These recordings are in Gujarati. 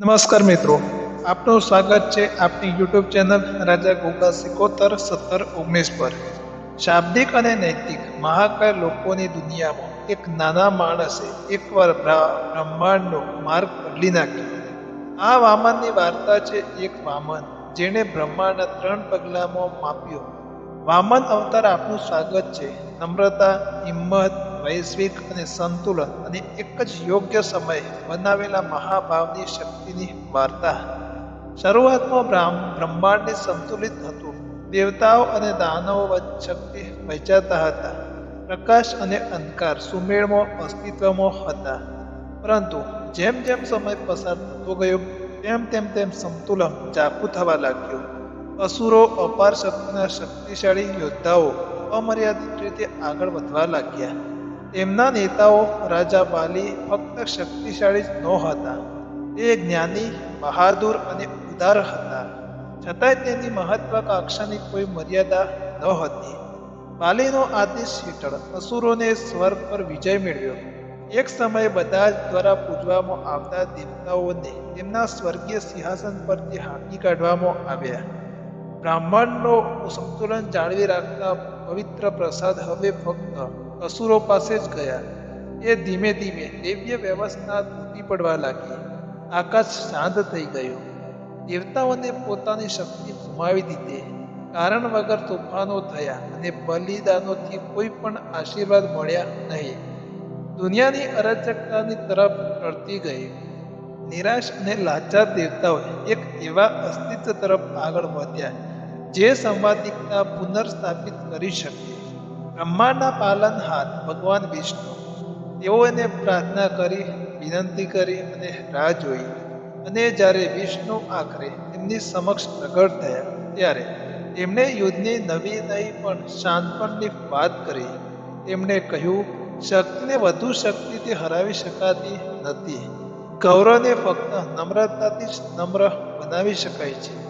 નમસ્કાર મિત્રો, આપનું સ્વાગત છે આપની યુટ્યુબ ચેનલ રાજા ગોગા સિકોતર સત્તર ઓગણીસ પર. શાબ્દિક અને નૈતિક મહાકાય લોકોની દુનિયામાં એક નાના માણસે એકવાર બ્રહ્માંડનો માર્ગ બદલી નાખ્યો. આ વામનની વાર્તા છે એક વામન, જેણે બ્રહ્માંડના ત્રણ પગલામાં માપ્યો. વામન અવતાર આપનું સ્વાગત છે. નમ્રતા, હિંમત વૈશ્વિક અને સંતુલન અને એક જ યોગ્ય સમયે બનાવેલા મહાભાવની શક્તિની વાર્તા શરૂઆતમાં બ્રાહ્મ, બ્રહ્માંડને સંતુલિત હતું. દેવતાઓ અને દાનવો વચ્ચે શક્તિ વહેંચાતા હતા. પ્રકાશ અને અંધકાર સુમેળમાં અસ્તિત્વમાં હતા. પરંતુ જેમ જેમ સમય પસાર થતો ગયો, તેમ તેમ તેમ સંતુલન જાખું થવા લાગ્યું. અસુરો, અપાર શક્તિના શક્તિશાળી યોદ્ધાઓ અમર્યાદિત રીતે આગળ વધવા લાગ્યા. તેમના નેતાઓ રાજા બાલી ફક્ત શક્તિશાળી જ નહોતા તે જ્ઞાની, બહાદુર અને ઉદાર હતા. છતાંય તેની મહત્વાકાંક્ષાની કોઈ મર્યાદા ન હતી. બાલીનો આદેશ હેઠળ અસુરોને સ્વર્ગ પર વિજય મેળવ્યો. એક સમયે બધા જ દ્વારા પૂજવામાં આવતા દેવતાઓને તેમના સ્વર્ગીય સિંહાસન પરથી હાંકી કાઢવામાં આવ્યા. બ્રાહ્મણનો સંતુલન જાળવી રાખતા પવિત્ર પ્રસાદ હવે ફક્ત અસુરો પાસે જ ગયા. એ ધીમે ધીમે દિવ્ય વ્યવસ્થા તૂટી પડવા લાગી. આકાશ શાંત થઈ ગયું. દેવતાઓને પોતાની શક્તિ ગુમાવી દીધી. કારણ વગર તોફાનો થયા અને બલિદાનોથી કોઈ પણ આશીર્વાદ મળ્યા નહીં. દુનિયાની અરાજકતાની તરફ ટળતી ગઈ. નિરાશ અને લાચાર દેવતાઓ એક એવા અસ્તિત્વ તરફ આગળ વધ્યા, જે સંવાદિકતા પુનર્સ્થાપિત કરી શકે. બ્રહ્માંડના પાલનહાર ભગવાન વિષ્ણુ. તેઓને પ્રાર્થના કરી, વિનંતી કરી અને રાહ જોઈ. અને જ્યારે વિષ્ણુ આખરે તેમની સમક્ષ પ્રગટ થયા, ત્યારે તેમણે યુદ્ધની નવી નહીં પણ શાંતપણની વાત કરી. તેમણે કહ્યું, શક્તિને વધુ શક્તિથી હરાવી શકાતી નથી. ગૌરવને ફક્ત નમ્રતાથી જ નમ્ર બનાવી શકાય છે.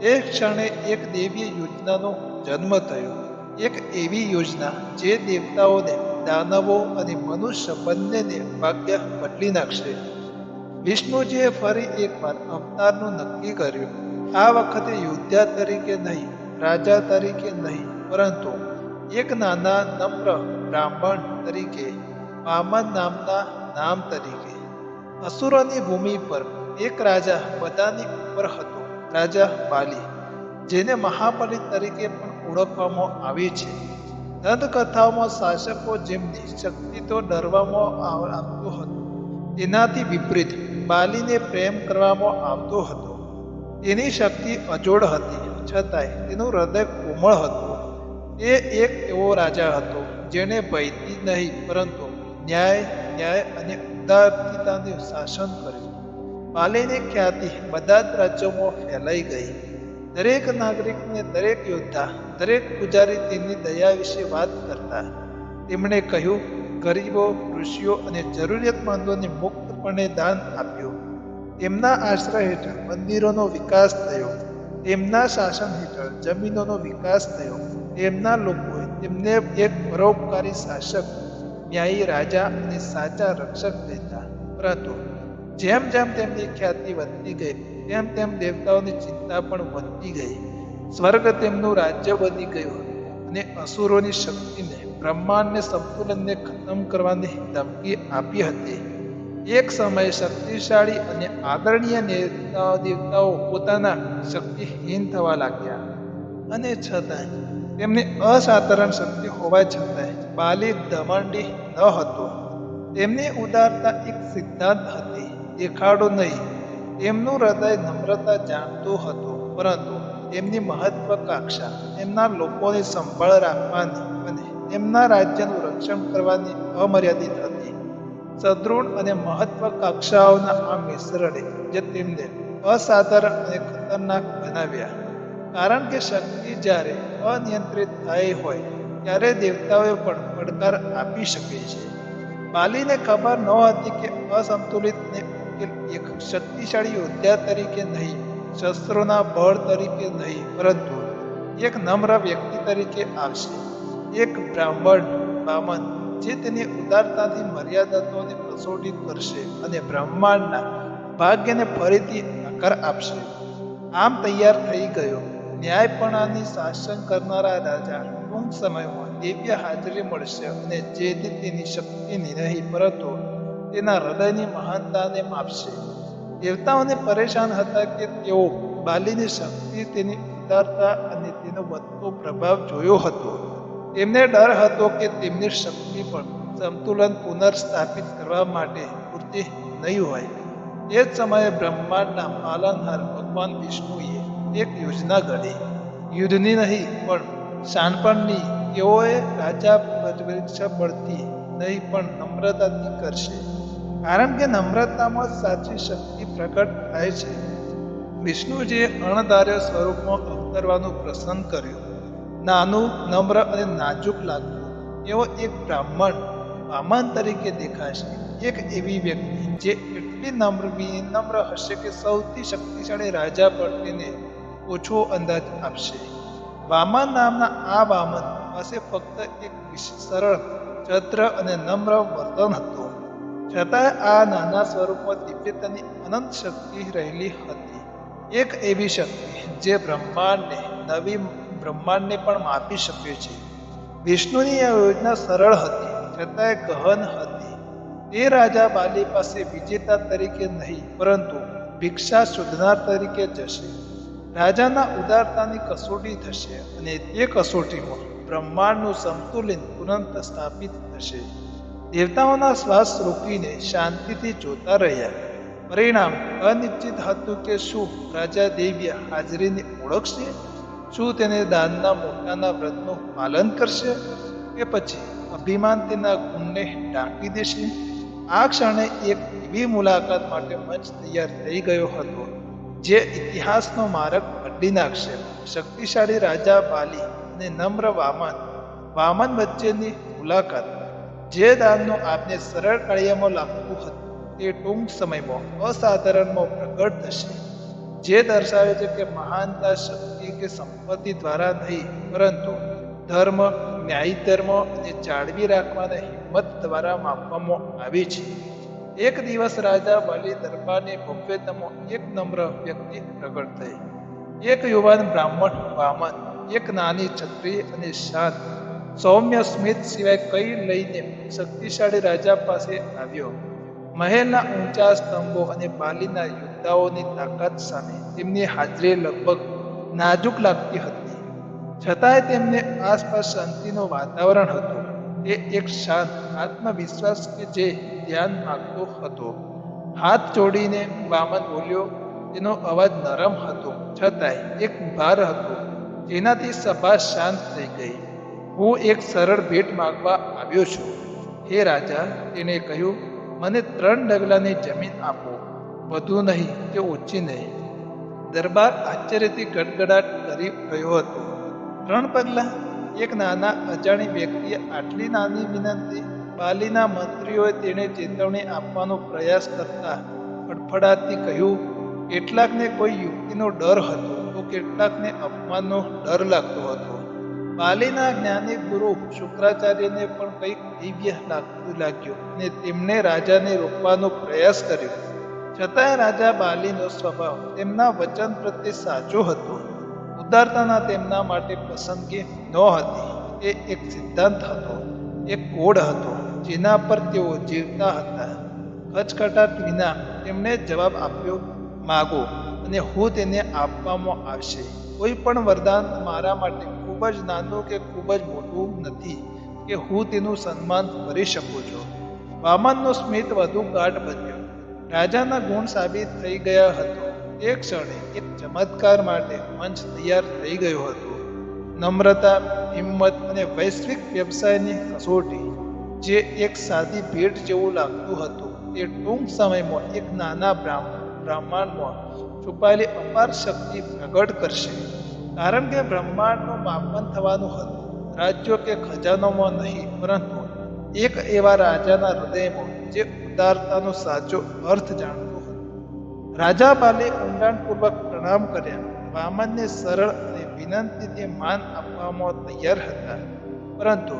એ ક્ષણે એક દેવીય યોજનાનો જન્મ થયો. એક એવી યોજના જે દેવતાઓને દાનવો અને મનુષ્ય બંનેને ભાગ્ય બદલી નાખશે. વિષ્ણુજીએ ફરી એકવાર અવતારનું નક્કી કર્યું. આ વખતે યોદ્ધા તરીકે નહીં, રાજા તરીકે નહીં, પરંતુ એક નાના નમ્ર બ્રાહ્મણ તરીકે વામન નામના નામ તરીકે. અસુરોની ભૂમિ પર એક રાજા બધાની ઉપર હતો, રાજા બાલી, જેને મહાબલી તરીકે પણ ઓળખવામાં આવે છે. દંતકથાઓમાં શાસકો જેમની શક્તિ તો ડરવામાં આવતું હતું. તેનાથી વિપરીત બાલીને પ્રેમ કરવામાં આવતો હતો. તેની શક્તિ અજોડ હતી. છતાંય તેનું હૃદય કોમળ હતું. તે એક એવો રાજા હતો જેણે ભયથી નહીં, પરંતુ ન્યાય ન્યાય અને ઉદારતાનું શાસન કર્યું. બાલીની ખ્યાતિ બધા જ રાજ્યોમાં ફેલાઈ ગઈ. દરેક નાગરિકને દરેક યોદ્ધા, દરેક પૂજારી તેની દયા વિશે વાત કરતા. તેમણે કહ્યું, ગરીબો, ઋષિઓ અને જરૂરિયાતમંદોને મુક્તપણે દાન આપ્યું. તેમના આશ્રય હેઠળ મંદિરોનો વિકાસ થયો. તેમના શાસન હેઠળ જમીનોનો વિકાસ થયો. તેમના લોકોએ તેમને એક પરોપકારી શાસક, ન્યાયી રાજા અને સાચા રક્ષક લેતા પરંતુ જેમ જેમ તેમની ખ્યાતિ વધતી ગઈ તેમ તેમ દેવતાઓની ચિંતા પણ વધતી ગઈ. સ્વર્ગ તેમનું રાજ્ય બની ગયું અને અસુરોની શક્તિને, બ્રહ્માંડને સંતુલનને ખતમ કરવાની ધમકી આપી હતી. એક સમયે શક્તિશાળી અને આદરણીય નેતાઓ દેવતાઓ પોતાના શક્તિહીન થવા લાગ્યા. અને છતાંય તેમની અસાધારણ શક્તિ હોવા છતાંય બાલી દમંડી ન હતો. તેમની ઉદારતા એક સિદ્ધાંત હતી, દેખાડો નહીં. તેમનું હૃદય નમ્રતા જાણતું હતું, પરંતુ એમની મહત્વકાંક્ષા એમના લોકોની સંભાળ રાખવાની અને એમના રાજ્યનું રક્ષણ કરવાની અમર્યાદિત હતી. સદૃઢ અને મહત્વકાંક્ષાઓના આ મિશ્રણે જે તેમને અસાધારણ અને ખતરનાક બનાવ્યા. કારણ કે શક્તિ જ્યારે અનિયંત્રિત થઈ હોય, ત્યારે દેવતાઓએ પણ પડકાર આપી શકે છે. બાલીને ખબર ન હતી કે અસંતુલિત ને ઉકેલ એક શક્તિશાળી યોદ્ધા તરીકે નહીં, શસ્ત્રોના બળ તરીકે નહીં, પરંતુ એક નમ્ર વ્યક્તિ તરીકે આવશે. એક બ્રાહ્મણ બામન જે તેની ઉદારતાથી મર્યાદાઓને કસોટી કરશે અને બ્રહ્માંડના ભાગ્યને ફરીથી આકાર આપશે. આમ તૈયાર થઈ ગયો. ન્યાયપણાની શાસન કરનારા રાજા ટૂંક સમયમાં દિવ્ય હાજરી મળશે અને જેથી તેની શક્તિની નહીં, પરંતુ તેના હૃદયની મહાનતાને માપશે. દેવતાઓને પરેશાન હતા કે તેઓ બાલીની શક્તિ તેની ઉદારતા અને તેનો વધતો પ્રભાવ જોયો હતો. તેમને ડર હતો કે તેમની શક્તિ પણ સંતુલન પુનર્સ્થાપિત કરવા માટે પૂરતી નહીં હોય. તે જ સમયે બ્રહ્માંડના પાલનહાર ભગવાન વિષ્ણુએ એક યોજના ઘડી. યુદ્ધની નહીં, પણ શાનપણની તેઓએ રાજા પરીક્ષા પડતી નહીં, પણ નમ્રતાથી કરશે. કારણ કે નમ્રતામાં સાચી શક્તિ પ્રગટ થાય છે. વિષ્ણુજીએ અણધાર્ય સ્વરૂપમાં અવતરવાનું પસંદ કર્યું. નાનું, નમ્ર અને નાજુક લાગતું. એવો એક બ્રાહ્મણ વામન તરીકે દેખાશે એક એવી વ્યક્તિ જે એટલી નમ્ર વિનમ્ર હશે કે સૌથી શક્તિશાળી રાજા તેને ઓછો અંદાજ આપશે. વામન નામના આ વામન પાસે ફક્ત એક સરળ, ચત્ર અને નમ્ર વર્તન હતું. છતાંય આ નાના સ્વરૂપમાં દિવ્યતાની અનંત શક્તિ રહેલી હતી. એક એવી શક્તિ જે બ્રહ્માંડને, નવી બ્રહ્માંડને પણ માપી શકે છે. વિષ્ણુની આ યોજના સરળ હતી છતાંય ગહન હતી. તે રાજા બાલી પાસે વિજેતા તરીકે નહીં, પરંતુ ભિક્ષા શોધનાર તરીકે જશે. રાજાના ઉદારતાની કસોટી થશે અને તે કસોટીમાં બ્રહ્માંડનું સંતુલન તુરંત સ્થાપિત થશે. દેવતાઓના શ્વાસ રોકીને શાંતિથી જોતા રહ્યા. પરિણામ અનિશ્ચિત હતું કે શું રાજા દેવ્ય હાજરીને ઓળખશે? શું તેને દાનના મોટાના વ્રતનું પાલન કરશે? કે પછી અભિમાન તેના ગુણને ઢાંકી દેશે? આ ક્ષણે એક એવી મુલાકાત માટે મંચ તૈયાર થઈ ગયો હતો, જે ઇતિહાસનો માર્ગ અડી નાખશે. શક્તિશાળી રાજા બાલી અને નમ્ર વામન વામન વચ્ચેની મુલાકાત જે દાનનું આપને સરળ કાર્યમાં લાગતું હતું, તે ટૂંક સમયમાં અસાધારણમાં પ્રગટ થશે. જે દર્શાવે છે કે મહાનતા શક્તિ કે સંપત્તિ દ્વારા નહીં, પરંતુ ધર્મ ન્યાય ધર્મ અને જાળવી રાખવાના હિંમત દ્વારા માપવામાં આવે છે. એક દિવસ રાજા બલિ દરબારની ભવ્યતમો એક નમ્ર વ્યક્તિ પ્રગટ થઈ. એક યુવાન બ્રાહ્મણ, વામન, એક નાની છત્રી અને શાંત સૌમ્ય સ્મિત સિવાય કઈ લઈને શક્તિશાળી રાજા પાસે આવ્યો. મહેલના ઊંચા સ્તંભો અને બાલીના યોદ્ધાઓની તાકાત સામે તેમની હાજરી લગભગ નાજુક લાગતી હતી. છતાંય તેમને આસપાસ શાંતિનું વાતાવરણ હતું. તે એક શાંત આત્મવિશ્વાસ કે જે ધ્યાન માંગતો હતો. હાથ જોડીને વામન બોલ્યો, તેનો અવાજ નરમ હતો. છતાંય એક ભાર હતો. જેનાથી સભા શાંત થઈ ગઈ. હું એક સરળ ભેટ માંગવા આવ્યો છું. હે રાજા, તેણે કહ્યું, મને ત્રણ ડગલાની જમીન આપો. વધુ નહીં કે ઓછી નહીં. દરબાર આશ્ચર્યથી ગડગડાટ કરી રહ્યો હતો. ત્રણ પગલા? એક નાના અજાણી વ્યક્તિએ આટલી નાની વિનંતી, બાલીના મંત્રીઓએ તેણે ચેતવણી આપવાનો પ્રયાસ કરતા ફડફડાટથી કહ્યું, કેટલાકને કોઈ યુક્તિનો ડર હતો તો કેટલાકને અપમાનનો ડર લાગતો હતો. બાલીના જ્ઞાની ગુરુ શુક્રાચાર્યને પણ કંઈક દિવ્ય લાગતું લાગ્યું અને તેમણે રાજાને રોકવાનો પ્રયાસ કર્યો. છતાંય રાજા બાલીનો સ્વભાવ તેમના વચન પ્રત્યે સાચો હતો. ઉદારતાના તેમના માટે પસંદગી ન હતી. એ એક સિદ્ધાંત હતો, એક કોડ હતો, જેના પર તેઓ જીવતા હતા. ખચખટાટ વિના તેમણે જવાબ આપ્યો, માગો અને હું તેને આપવામાં આવશે. કોઈ પણ વરદાન મારા માટે ખૂબ જ નાનું કે ખૂબ જ મોટું નથી કે હું તેનું સન્માન કરી શકું છું. વામનનો સ્મિત વધુ ગાઢ બન્યો. રાજાના ગુણ સાબિત થઈ ગયા હતો. તે ક્ષણે એક ચમત્કાર માટે મંચ તૈયાર થઈ ગયો હતો. નમ્રતા, હિંમત અને વૈશ્વિક વ્યવસાયની કસોટી જે એક સાદી ભેટ જેવું લાગતું હતું તે ટૂંક સમયમાં એક નાના બ્રાહ્મણ બ્રાહ્મણમાં છુપાયેલી અપાર શક્તિ પ્રગટ કરશે. કારણ કે બ્રહ્માંડનું માપન થવાનું હતું. રાજ્યો કે ખજાનોમાં નહીં, પરંતુ એક એવા રાજાના હૃદયમાં જે ઉદારતાનો સાચો અર્થ જાણતો હતો. રાજા બાલે ઊંડાણપૂર્વક પ્રણામ કર્યા. વામનને સરળ અને વિનંતીથી માન આપવામાં તૈયાર હતા. પરંતુ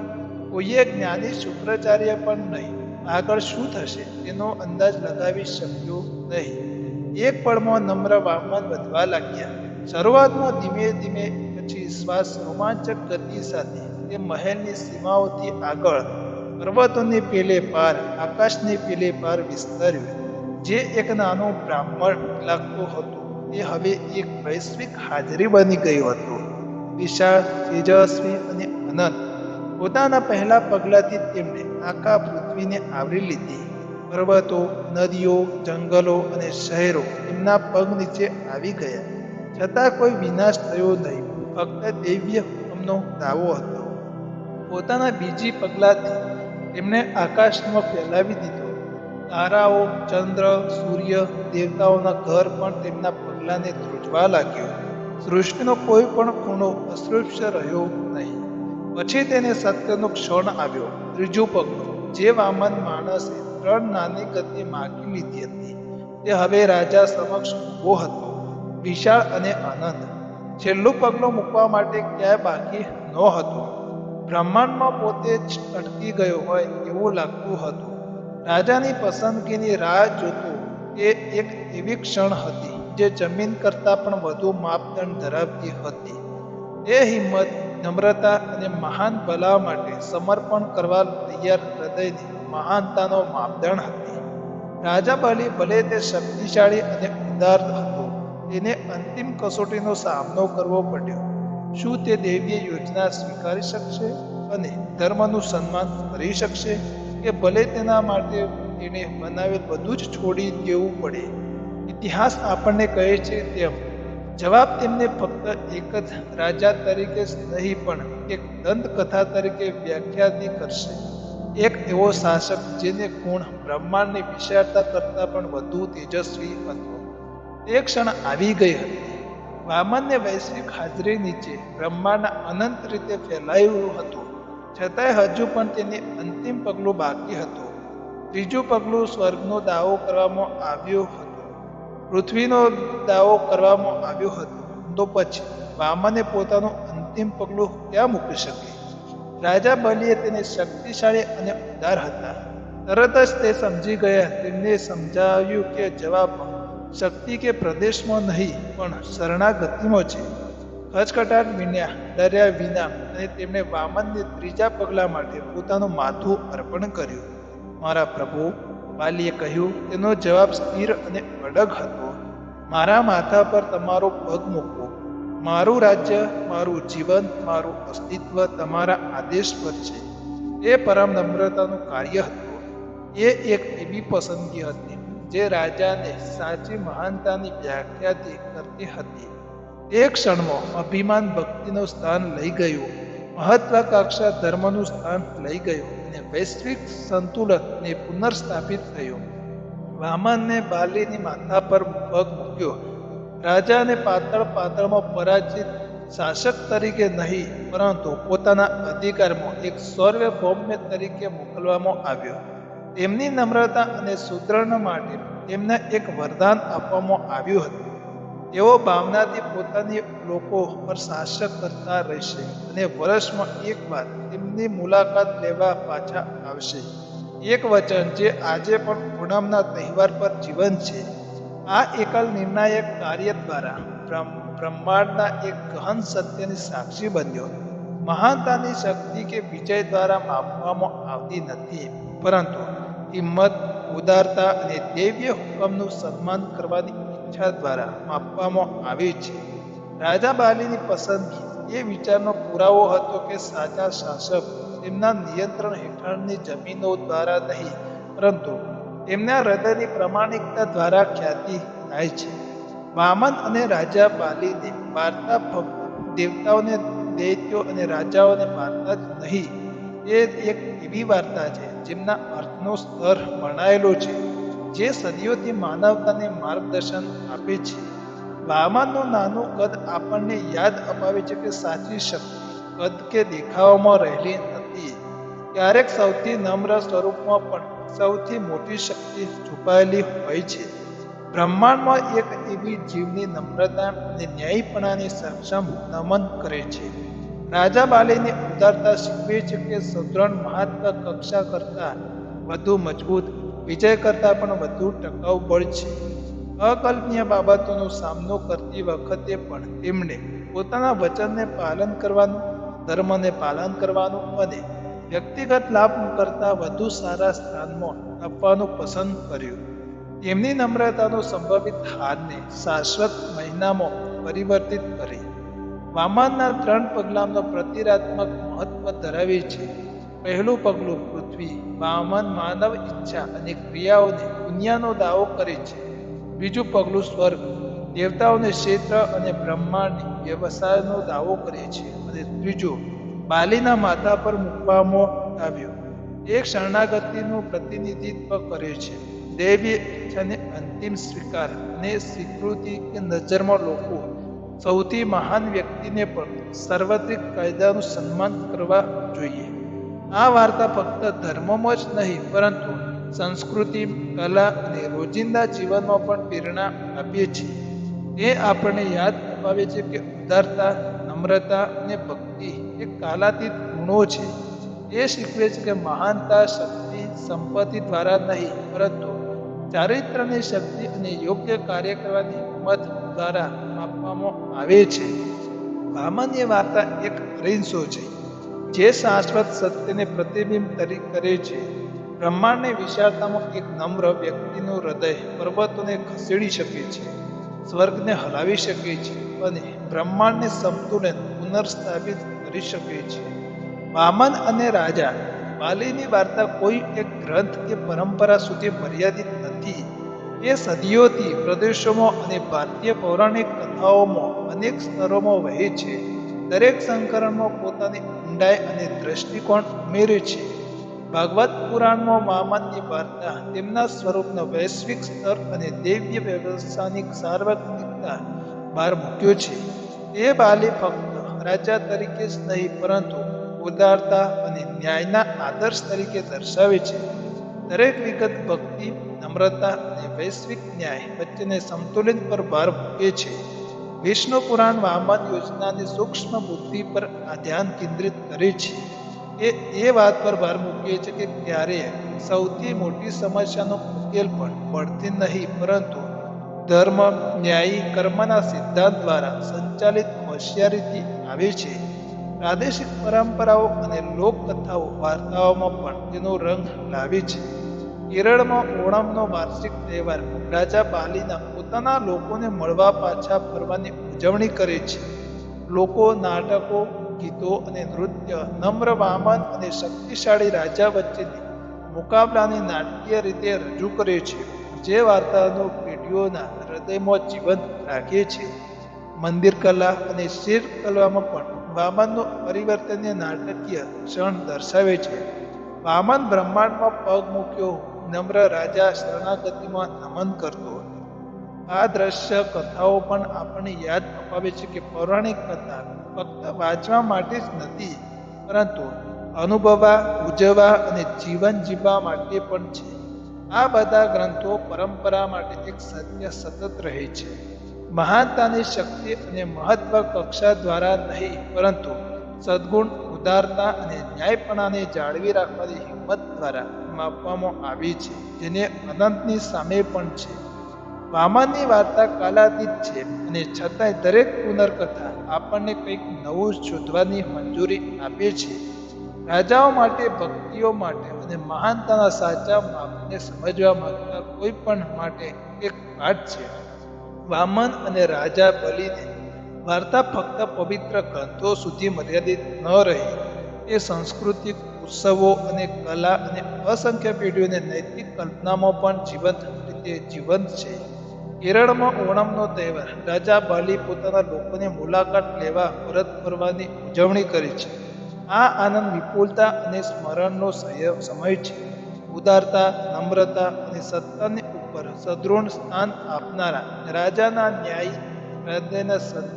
કોઈએ જ્ઞાની શુક્રાચાર્ય પણ નહીં. આગળ શું થશે તેનો અંદાજ લગાવી શક્યો નહીં. એક પળમાં નમ્ર વામન વધવા લાગ્યા. શરૂઆતમાં ધીમે ધીમે પછી શ્વાસ રોમાંચક ગતિ સાથે તે મહેલની સીમાઓથી આગળ, પર્વતોની પેલે પાર, આકાશની પેલે પાર વિસ્તર્યું. જે એક નાનું બ્રાહ્મણ લાગતું હતું, તે હવે એક વૈશ્વિક હાજરી બની ગયું હતું. વિશાળ, તેજસ્વી અને અનંત. પોતાના પહેલા પગલાથી તેમણે આખા પૃથ્વીને આવરી લીધી. પર્વતો, નદીઓ, જંગલો અને શહેરો એમના પગ નીચે આવી ગયા. છતાં કોઈ વિનાશ થયો નહીં. ફક્ત દૈવ્ય હુકમનો દાવો હતો. પોતાના બીજી પગલાથી તેમણે આકાશમાં ફેલાવી દીધો. તારાઓ, ચંદ્ર, સૂર્ય, દેવતાઓના ઘર પણ તેમના પગલાને ધ્રુજવા લાગ્યો. સૃષ્ટિનો કોઈ પણ ખૂણો અસ્પૃશ્ય રહ્યો નહીં. પછી તેને સત્યનો ક્ષણ આવ્યો. ત્રીજું પગલું, જે વામન માણસે ત્રણ નાની ગતિ માગી લીધી હતી. તે હવે રાજા સમક્ષ ઊભો હતો. વિશાળ અને આનંદ. છેલ્લું પગલું મૂકવા માટે ક્યાંય બાકી ન હતું. બ્રહ્માંડમાં પોતે જ અટકી ગયો હોય એવું લાગતું હતું. રાજાની પસંદગીની રાહ જોતો એ એક એવી ક્ષણ હતી જે જમીન કરતાં પણ વધુ માપદંડ ધરાવતી હતી. એ હિંમત, નમ્રતા અને મહાન ભલા માટે સમર્પણ કરવા તૈયાર હૃદયની મહાનતાનો માપદંડ હતી. રાજા બલી ભલે તે શક્તિશાળી અને ઉદાર તેને અંતિમ કસોટીનો સામનો કરવો પડ્યો. શું તે દૈવીય યોજના સ્વીકારી શકશે અને ધર્મનું સન્માન કરી શકશે કે ભલે તેના માટે તેણે બનાવેલ બધું જ છોડી દેવું પડે? ઇતિહાસ આપણને કહે છે તેમ, જવાબ તેમને ફક્ત એક જ રાજા તરીકે નહીં, પણ એક દંતકથા તરીકે વ્યાખ્યાની કરશે. એક એવો શાસક જેને ગુણ બ્રહ્માંડની વિશાળતા કરતાં પણ વધુ તેજસ્વી હતો. તે ક્ષણ આવી ગઈ હતી. વામનને વૈશ્વિક હાજરી નીચે બ્રહ્માંડ અનંત રીતે ફેલાયું હતું. છતાંય હજુ પણ તેને અંતિમ પગલું બાકી હતું. ત્રીજું પગલું સ્વર્ગનો દાવો કરવામાં આવ્યો હતો. પૃથ્વીનો દાવો કરવામાં આવ્યો હતો. તો પછી વામને પોતાનું અંતિમ પગલું ક્યાં મૂકી શકે? રાજા બલિએ તેને શક્તિશાળી અને ઉદાર હતા. તરત જ તે સમજી ગયા. તેમને સમજાવ્યું કે જવાબ શક્તિ કે પ્રદેશમાં નહીં, પણ શરણાગતિમાં છે. ખચકટાટ વિન્યા ડર્યા વિના અને તેમણે વામનને ત્રીજા પગલા માટે પોતાનું માથું અર્પણ કર્યું. મારા પ્રભુ બાલીએ કહ્યું, તેનો જવાબ સ્થિર અને અડગ હતો. મારા માથા પર તમારો પગ મૂકવો મારું રાજ્ય, મારું જીવન, મારું અસ્તિત્વ તમારા આદેશ પર છે. એ પરમ નમ્રતાનું કાર્ય હતું. એ એક એવી પસંદગી હતી જે રાજાને સાચી મહાનતાની વ્યાખ્યાથી કરતી હતી. તે ક્ષણમાં અભિમાન ભક્તિનું સ્થાન લઈ ગયું. મહત્વાકાંક્ષા ધર્મનું સ્થાન લઈ ગયું અને વૈશ્વિક સંતુલનને પુનર્સ્થાપિત થયું. વામનને બાલીની માથા પર પગ મૂક્યો. રાજાને પાતળ પાતળમાં પરાજિત શાસક તરીકે નહીં, પરંતુ પોતાના અધિકારમાં એક સર્વભૌમ્ય તરીકે મોકલવામાં આવ્યો. તેમની નમ્રતા અને સુદૃઢ માટે એમને એક વરદાન આપવામાં આવ્યું હતું. એવો ભાવનાથી પોતાની લોકો પર શાસક કરતા રહેશે અને વર્ષમાં એકવાર તેમની મુલાકાત લેવા પાછા આવશે. એક વચન જે આજે પણ પૂનમના તહેવાર પર જીવન છે. આ એકલ નિર્ણાયક કાર્ય દ્વારા બ્રહ્માંડના એક ગહન સત્યની સાક્ષી બન્યો. મહાનતાની શક્તિ કે વિજય દ્વારા માપવામાં આવતી નથી. પરંતુ હિંમત ઉદારતા અને દૈવ્ય હુકમનું સન્માન કરવાની ઈચ્છા દ્વારા માપવામાં આવે છે. રાજા બાલીની પસંદગી એ વિચારનો પુરાવો હતો કે સાચા શાસક તેમના નિયંત્રણ હેઠળની જમીનો દ્વારા નહીં, પરંતુ તેમના હૃદયની પ્રમાણિકતા દ્વારા ખ્યાતિ થાય છે. વામન અને રાજા બાલીને વાર્તા ફક્ત દેવતાઓને દૈત્યો અને રાજાઓને વાર્તા જ નહીં. એ એક એવી વાર્તા છે જેમના અર્થનો સ્તર વર્ણાયેલો છે, જે સદીઓથી માનવતાને માર્ગદર્શન આપે છે. વામનનું નાનું કદ આપણને યાદ અપાવે છે કે સાચી શક્તિ, કદ કે દેખાવામાં રહેલી નથી. ક્યારેક સૌથી નમ્ર સ્વરૂપમાં પણ સૌથી મોટી શક્તિ છુપાયેલી હોય છે. બ્રહ્માંડમાં એક એવી જીવની નમ્રતા અને ન્યાયપણાની સક્ષમ નમન કરે છે. રાજા બાલીની ઉદારતા શીખવે છે કે સદ્રણ મહાત્મા કક્ષા કરતાં વધુ મજબૂત, વિજય કરતાં પણ વધુ ટકાઉ બળ છે. અકલ્પનીય બાબતોનો સામનો કરતી વખતે પણ તેમણે પોતાના વચનને પાલન કરવાનું, ધર્મને પાલન કરવાનું અને વ્યક્તિગત લાભ કરતાં વધુ સારા સ્થાનમાં આપવાનું પસંદ કર્યું. તેમની નમ્રતાનો સંભવિત હારને શાશ્વત મહિનામાં પરિવર્તિત કરી. વામાનના ત્રણ પગલાંનો પ્રતિરાત્મક મહત્વ ધરાવે છે. પહેલું પગલું પૃથ્વી, વામન, માનવ ઈચ્છા અને ક્રિયાઓને દુનિયાનો દાવો કરે છે. બીજું પગલું સ્વર્ગ, દેવતાઓને ક્ષેત્ર અને બ્રહ્માંડની વ્યવસાયનો દાવો કરે છે. અને ત્રીજો, બાલીના માથા પર મૂકવામાં આવ્યો. એક શરણાગતિનું પ્રતિનિધિત્વ કરે છે. દૈવી ઈચ્છાને અંતિમ સ્વીકાર અને સ્વીકૃતિ કે નજરમાં લોકો સૌથી મહાન વ્યક્તિને પણ સાર્વત્રિક કાયદાનું સન્માન કરવા જોઈએ. આ વાર્તા ફક્ત ધર્મમાં જ નહીં, પરંતુ સંસ્કૃતિ, કલા અને રોજિંદા જીવનમાં પણ પ્રેરણા આપીએ છે એ આપણને યાદ અપાવે છે કે ઉદારતા, નમ્રતા અને ભક્તિ એ કાલાતીત ગુણો છે. એ શીખવે છે કે મહાનતા શક્તિ, સંપત્તિ દ્વારા નહીં, પરંતુ ચારિત્રની શક્તિ અને યોગ્ય કાર્ય કરવાની હિંમત દ્વારા આપવામાં આવે છે. સામાન્ય વાર્તા એક અહિંસો છે. જે શાશ્વત સત્યને પ્રતિબિંબ તરીકે કરે છે, બ્રહ્માંડની વિશાળતામાં એક નમ્ર વ્યક્તિનું હૃદય પર્વતોને ખસેડી શકે છે, સ્વર્ગને હલાવી શકે છે અને બ્રહ્માંડને સંતુલન પુનર્સ્થાપિત કરી શકે છે. વામન અને રાજા બાલીની વાર્તા કોઈ એક ગ્રંથ કે પરંપરા સુધી મર્યાદિત નથી. એ સદીઓથી પ્રદેશોમાં અને ભારતીય પૌરાણિક કથાઓમાં અનેક સ્તરોમાં વહે છે. દરેક સંકરણમાં પોતાની ઊંડાઈ અને દ્રષ્ટિકોણ ઉમેર્યું છે. ભાગવત પુરાણમાં મહામાન્ય વાર્તા તેમના સ્વરૂપનો વૈશ્વિક સ્તર અને દૈવ્ય વ્યવસ્થાની સાર્વત્રિકતા બહાર મૂક્યો છે. તે બાલી ફક્ત રાજા તરીકે જ નહીં, પરંતુ ઉદારતા અને ન્યાયના આદર્શ તરીકે દર્શાવે છે. દરેક વિગત ભક્તિ, નમ્રતા અને વૈશ્વિક ન્યાય વચ્ચેને સંતુલિત પર ભાર મૂકે છે. વિષ્ણુ પુરાણ વામન યોજનાની સૂક્ષ્મ બુદ્ધિ પર ધ્યાન કેન્દ્રિત કરે છે. એ એ વાત પર ભાર મૂકીએ છે કે ક્યારે સૌથી મોટી સમસ્યાનો ઉકેલ પણ પડતી નહીં, પરંતુ ધર્મ, ન્યાયી કર્મના સિદ્ધાંત દ્વારા સંચાલિત હોશિયારીથી આવે છે. પ્રાદેશિક પરંપરાઓ અને લોકકથાઓ વાર્તાઓમાં પણ તેનો રંગ લાવે છે. કેરળમાં ઓણમનો વાર્ષિક તહેવાર રાજા બાલીના પોતાના લોકોને મળવા પાછા ફરવાની ઉજવણી કરે છે. લોકો નાટકો, ગીતો અને નૃત્ય નમ્ર વામન અને શક્તિશાળી રાજા વચ્ચેની મુકાબલાની નાટકીય રીતે રજૂ કરે છે. જે વાર્તાનો પેઢીઓના હૃદયમાં જીવંત રાખે છે. મંદિર કલા અને શિર કલામાં પણ વામનનું પરિવર્તનને નાટકીય ક્ષણ દર્શાવે છે. વામન બ્રહ્માંડમાં પગ મૂક્યો નમ્ર રાજા શરણાગતિમાં નમન કરતો આ દ્રશ્ય કથાઓ પણ આપણને યાદ અપાવે છે કે પૌરાણિક કથા ફક્ત વાંચવા માટે જ નથી, પરંતુ અનુભવવા ઉજવવા અને જીવન જીવવા માટે પણ છે. આ બધા ગ્રંથો પરંપરા માટે એક સત્ય સતત રહે છે. મહાનતાની શક્તિ અને મહત્વ કક્ષા દ્વારા નહીં, પરંતુ સદગુણ ઉદારતા અને ન્યાયપણાને જાળવી રાખવાની હિંમત દ્વારા માપવામાં આવી છે. જેને અનંતની સામે પણ છે. વામનની વાર્તા કાલાતીત છે અને છતાંય દરેક પુનર્કથા આપણને કંઈક નવું શોધવાની મંજૂરી આપે છે. રાજાઓ માટે, ભક્તિઓ માટે અને મહાનતાના સાચા માપને સમજવા માંગતા કોઈ પણ માટે એક પાઠ છે. વામન અને રાજા બલિને વાર્તા ફક્ત પવિત્ર ગ્રંથો સુધી મર્યાદિત ન રહી. એ સાંસ્કૃતિક ઉત્સવો અને કલા અને અસંખ્ય પેઢીઓને નૈતિક કલ્પનામાં પણ જીવંત રીતે જીવંત છે. કેરળમાં ઓણમનો તહેવાર, રાજા બાલી પોતાના લોકોની મુલાકાત લેવા પરત ફરવાની ઉજવણી કરે છે. આ આનંદ વિપુલતા અને સ્મરણનો સમય છે. ઉદારતા, નમ્રતા અને સત્તાની ઉપર સદૃઢ સ્થાન આપનારા રાજાના ન્યાયી હૃદયના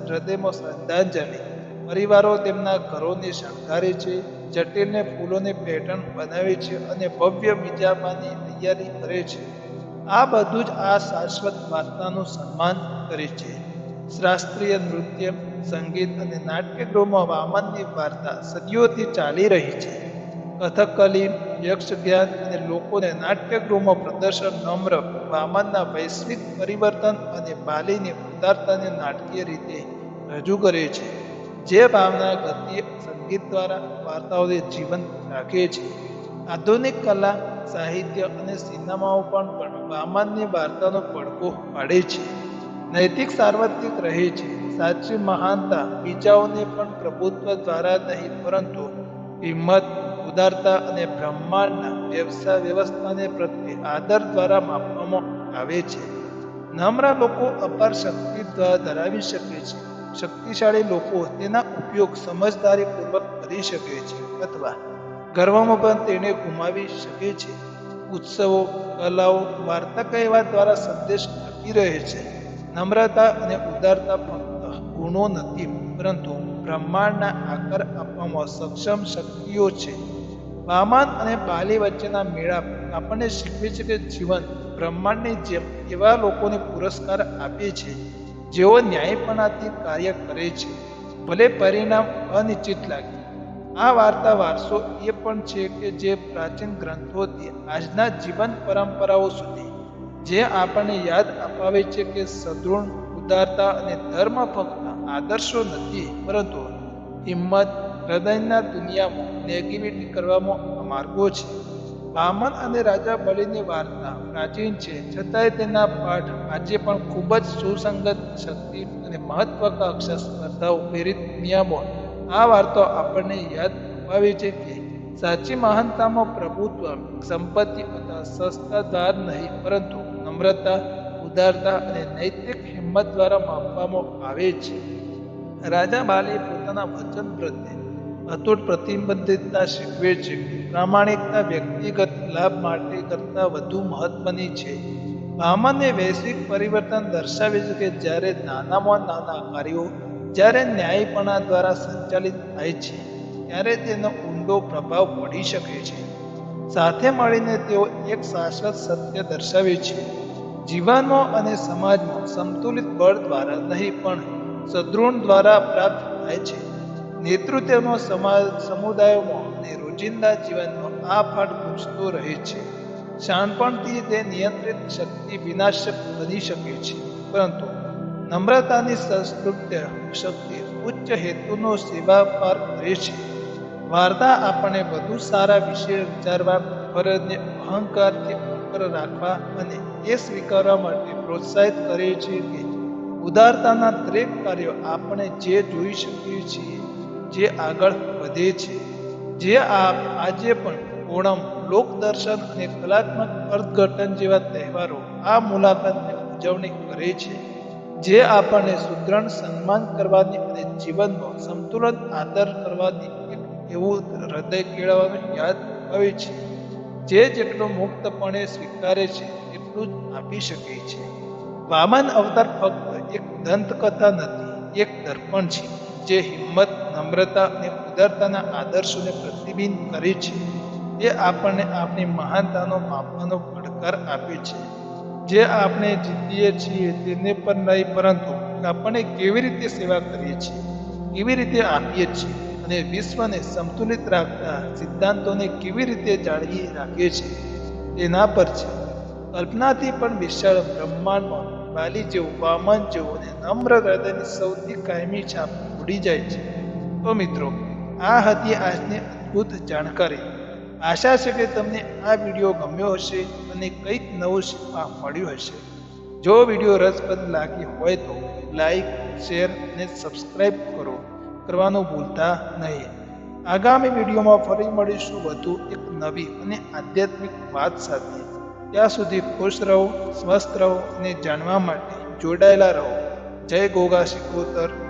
હૃદયમાં શ્રદ્ધાંજલિ. પરિવારો તેમના ઘરોને શણગારે છે, જટિલને ફૂલોને પેટર્ન બનાવે છે અને ભવ્ય બીજામાંની તૈયારી કરે છે. આ બધું જ આ શાશ્વત વાર્તાનું સન્માન કરે છે. શાસ્ત્રીય નૃત્ય, સંગીત અને નાટ્યગૃહમાં વામનની વાર્તા સદીઓથી ચાલી રહી છે. કથકલી યક્ષ જ્ઞાન અને લોકોને નાટ્યગૃહમાં પ્રદર્શન, નમ્ર, વામનના વૈશ્વિક પરિવર્તન અને બાલીની ઉદારતાને નાટકીય રીતે રજૂ કરે છે. જે ભાવના ગતિએ સંગીત દ્વારા વાર્તાઓને જીવંત રાખે છે. આધુનિક કલા, સાહિત્ય અને સિનેમાઓ પણ વામનની વાર્તાનો પડકો પાડે છે. નૈતિક સાર્વત્રિક રહે છે. સાચી મહાનતા બીજાઓને પણ પ્રભુત્વ દ્વારા નહીં, પરંતુ હિંમત ઉદારતા અને બ્રહ્માંડના વ્યવસાય વ્યવસ્થાને પ્રત્યે આદર દ્વારા માપવામાં આવે છે. નમ્ર લોકો અપાર શક્તિ દ્વારા ધરાવી શકે છે. શક્તિશાળી લોકો તેના ઉપયોગ સમજદારીપૂર્વક કરી શકે છે અથવા ગર્વમાં પણ તેને ગુમાવી શકે છે. ઉત્સવો, કલાઓ, વાર્તા કહેવા દ્વારા સંદેશ આપી રહે છે. નમ્રતા અને ઉદારતા ફક્ત ગુણો નથી, પરંતુ બ્રહ્માંડના આકાર આપવામાં સક્ષમ શક્તિઓ છે. વામન અને બાલી વચ્ચેના મેળાપ આપણને શીખવે છે કે જીવન બ્રહ્માંડની જેમ એવા લોકોને પુરસ્કાર આપે છે. જેઓ ન્યાયપણાથી કાર્ય કરે છે. ભલે પરિણામ અનિશ્ચિત લાગે. આ વાર્તા વારસો એ પણ છે કે જે પ્રાચીન ગ્રંથોથી આજના જીવન પરંપરાઓ સુધી, જે આપણને યાદ અપાવે છે કે સદૃણ ઉદારતા અને ધર્મ ફક્ત આદર્શો નથી, પરંતુ હિંમત હૃદયના દુનિયામાં નેગિવિટી કરવામાં માર્ગો છે. વામન અને રાજા બલિની વાર્તા પ્રાચીન છે. છતાંય તેના પાઠ આજે પણ ખૂબ જ સુસંગત, શક્તિ અને મહત્વકાંક્ષા સ્પર્ધાઓ પ્રેરિત નિયમો. આ વાર્તાઓ આપણને યાદ અપાવે છે કે સાચી મહાનતામાં પ્રભુત્વ, સંપત્તિ અથવા સસ્તા નહીં, પરંતુ નમ્રતા, ઉદારતા અને નૈતિક હિંમત દ્વારા માપવામાં આવે છે. રાજા બાલી પોતાના વચન પ્રત્યે અતૂટ પ્રતિબદ્ધતા શીખવે છે. પ્રામાણિકતા વ્યક્તિગત લાભ માટે કરતાં વધુ મહત્વની છે. વામને વૈશ્વિક પરિવર્તન દર્શાવે છે કે જ્યારે નાનામાં નાના કાર્યો, જ્યારે ન્યાયપણા દ્વારા સંચાલિત થાય છે, ત્યારે તેનો ઊંડો પ્રભાવ પડી શકે છે. સાથે મળીને તેઓ એક શાશ્વત સત્ય દર્શાવે છે. જીવાનો અને સમાજમાં સંતુલિત બળ દ્વારા નહીં પણ સદૃઢ દ્વારા પ્રાપ્ત થાય છે. નેતૃત્વનો સમાજ, સમુદાયોમાં અને રોજિંદા જીવનમાં આ ફાટ પૂછતો રહે છે. શાણપણથી તે નિયંત્રિત શક્તિ વિનાશક બની શકે છે. પરંતુ નમ્રતાની સંસ્કૃત શક્તિ ઉચ્ચ હેતુનો સેવા પર કરે છે. વાર્તા આપણે વધુ સારા વિશે વિચારવા, ફરજને અહંકારથી ઉપર રાખવા અને એ સ્વીકારવા માટે પ્રોત્સાહિત કરે છે કે ઉદારતાના દરેક કાર્યો આપણે જે જોઈ શકીએ છીએ જે આગળ વધે છે. જે આપ આજે પણ ઓણમ, લોકદર્શન અને કલાત્મક અર્થઘટન જેવા તહેવારો આ મુલાકાતની ઉજવણી કરે છે. જે આપણને સુદૃઢ સન્માન કરવાની અને જીવનમાં સંતુલન આદર કરવાની એક એવું હૃદય કેળવવાનું યાદ આવે છે. જે જેટલું મુક્તપણે સ્વીકારે છે, એટલું જ આપી શકે છે. વામન અવતાર ફક્ત એક દંતકથા નથી, એક દર્પણ છે. જે હિંમત, નમ્રતા અને ઉદારતાના આદર્શોને પ્રતિબિંબ કરે છે, એ આપણને આપણી મહાનતાનો માપવાનો પડકાર આપે છે. જે આપણે જીતીએ છીએ તેને પણ નહીં, પરંતુ આપણે કેવી રીતે સેવા કરીએ છીએ, કેવી રીતે આપીએ છીએ અને વિશ્વને સંતુલિત રાખતા સિદ્ધાંતોને કેવી રીતે જાળવી રાખીએ છીએ, તેના પર છે. કલ્પનાથી પણ વિશાળ બ્રહ્માંડમાં બાલી જેવું વામન જેવું અને નમ્ર હૃદયની સૌથી કાયમી છાપ ઉડી જાય છે. તો મિત્રો, આ હતી આજની અદ્ભુત જાણકારી. આશા છે કે તમને આ વીડિયો ગમ્યો હશે અને કંઈક નવું શીખવા મળ્યું હશે. જો વીડિયો રસપ્રદ લાગી હોય તો લાઈક, શેર અને સબસ્ક્રાઈબ કરો. કરવાનું ભૂલતા નહીં. આગામી વિડીયોમાં ફરી મળીશું વધુ એક નવી અને આધ્યાત્મિક વાત સાથે. ત્યાં સુધી ખુશ રહો, સ્વસ્થ રહો અને જાણવા માટે જોડાયેલા રહો. જય ગોગા શિકોતર